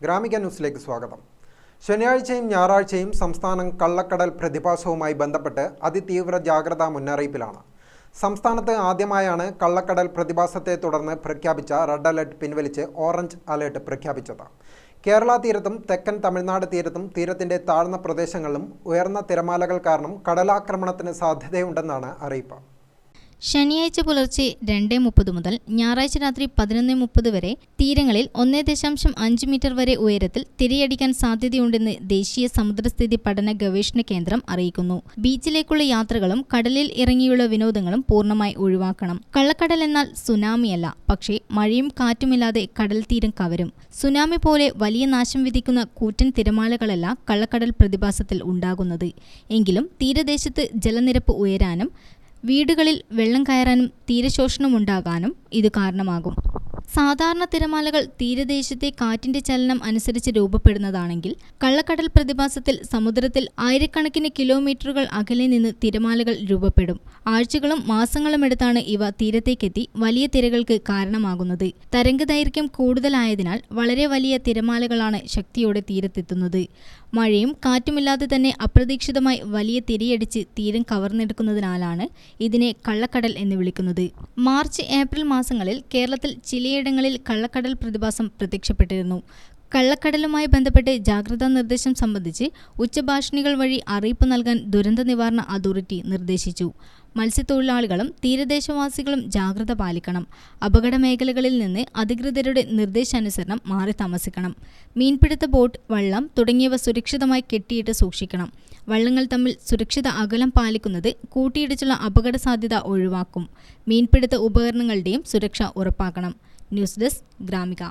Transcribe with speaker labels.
Speaker 1: ഗ്രാമിക ന്യൂസിലേക്ക് സ്വാഗതം. ശനിയാഴ്ചയും ഞായറാഴ്ചയും സംസ്ഥാനം കള്ളക്കടൽ പ്രതിഭാസവുമായി ബന്ധപ്പെട്ട് അതിതീവ്ര ജാഗ്രതാ മുന്നറിയിപ്പിലാണ്. സംസ്ഥാനത്ത് ആദ്യമായാണ് കള്ളക്കടൽ പ്രതിഭാസത്തെ തുടർന്ന് പ്രഖ്യാപിച്ച റെഡ് അലർട്ട് പിൻവലിച്ച് ഓറഞ്ച് അലർട്ട് പ്രഖ്യാപിച്ചത്. കേരള തീരത്തും തെക്കൻ തമിഴ്നാട് തീരത്തും തീരത്തിന്റെ താഴ്ന്ന പ്രദേശങ്ങളിലും ഉയർന്ന തിരമാലകൾ കാരണം കടലാക്രമണത്തിന് സാധ്യതയുണ്ടെന്നാണ് അറിയിപ്പ്.
Speaker 2: ശനിയാഴ്ച പുലർച്ചെ രണ്ട് മുപ്പത് മുതൽ ഞായറാഴ്ച രാത്രി പതിനൊന്ന് മുപ്പത് വരെ തീരങ്ങളിൽ ഒന്നേ ദശാംശം അഞ്ച് മീറ്റർ വരെ ഉയരത്തിൽ തിരയടിക്കാൻ സാധ്യതയുണ്ടെന്ന് ദേശീയ സമുദ്രസ്ഥിതി പഠന ഗവേഷണ കേന്ദ്രം അറിയിക്കുന്നു. ബീച്ചിലേക്കുള്ള യാത്രകളും കടലിൽ ഇറങ്ങിയുള്ള വിനോദങ്ങളും പൂർണമായി ഒഴിവാക്കണം. കള്ളക്കടൽ എന്നാൽ സുനാമിയല്ല. പക്ഷേ മഴയും കാറ്റുമില്ലാതെ കടൽ തീരം കവരും. സുനാമി പോലെ വലിയ നാശം വിധിക്കുന്ന കൂറ്റൻ തിരമാലകളല്ല കള്ളക്കടൽ പ്രതിഭാസത്തിൽ ഉണ്ടാകുന്നത്. എങ്കിലും തീരദേശത്ത് ജലനിരപ്പ് ഉയരാനും വീടുകളിൽ വെള്ളം കയറാനും തീരശോഷണമുണ്ടാകാനും ഇത് കാരണമാകും സാധാരണ തിരമാലകൾ തീരദേശത്തെ കാറ്റിന്റെ ചലനം അനുസരിച്ച് രൂപപ്പെടുന്നതാണെങ്കിൽ കള്ളക്കടൽ പ്രതിഭാസത്തിൽ സമുദ്രത്തിൽ ആയിരക്കണക്കിന് കിലോമീറ്ററുകൾ അകലെ നിന്ന് തിരമാലകൾ രൂപപ്പെടും. ആഴ്ചകളും മാസങ്ങളും എടുത്താണ് ഇവ തീരത്തേക്കെത്തി വലിയ തിരകൾക്ക് കാരണമാകുന്നത്. തരംഗദൈർഘ്യം കൂടുതലായതിനാൽ വളരെ വലിയ തിരമാലകളാണ് ശക്തിയോടെ തീരത്തെത്തുന്നത്. മഴയും കാറ്റുമില്ലാതെ തന്നെ അപ്രതീക്ഷിതമായി വലിയ തിരയടിച്ച് തീരം കവർന്നെടുക്കുന്നതിനാലാണ് ഇതിനെ കള്ളക്കടൽ എന്ന് വിളിക്കുന്നത്. മാർച്ച് ഏപ്രിൽ മാസങ്ങളിൽ കേരളത്തിൽ ചിലയിടങ്ങളിൽ കള്ളക്കടൽ പ്രതിഭാസം പ്രത്യക്ഷപ്പെട്ടിരുന്നു. കള്ളക്കടലുമായി ബന്ധപ്പെട്ട് ജാഗ്രതാ നിർദ്ദേശം സംബന്ധിച്ച് ഉച്ചഭാഷണികൾ വഴി അറിയിപ്പ് നൽകാൻ ദുരന്ത നിവാരണ അതോറിറ്റി നിർദ്ദേശിച്ചു. മത്സ്യത്തൊഴിലാളികളും തീരദേശവാസികളും ജാഗ്രത പാലിക്കണം. അപകട മേഖലകളിൽ നിന്ന് അധികൃതരുടെ നിർദ്ദേശാനുസരണം മാറി താമസിക്കണം. മീൻപിടുത്ത ബോട്ട് വള്ളം തുടങ്ങിയവ സുരക്ഷിതമായി കെട്ടിയിട്ട് സൂക്ഷിക്കണം. വള്ളങ്ങൾ തമ്മിൽ സുരക്ഷിത അകലം പാലിക്കുന്നത് കൂട്ടിയിടിച്ചുള്ള അപകട സാധ്യത ഒഴിവാക്കും. മീൻപിടുത്ത ഉപകരണങ്ങളുടെയും സുരക്ഷ ഉറപ്പാക്കണം. News desk Gramika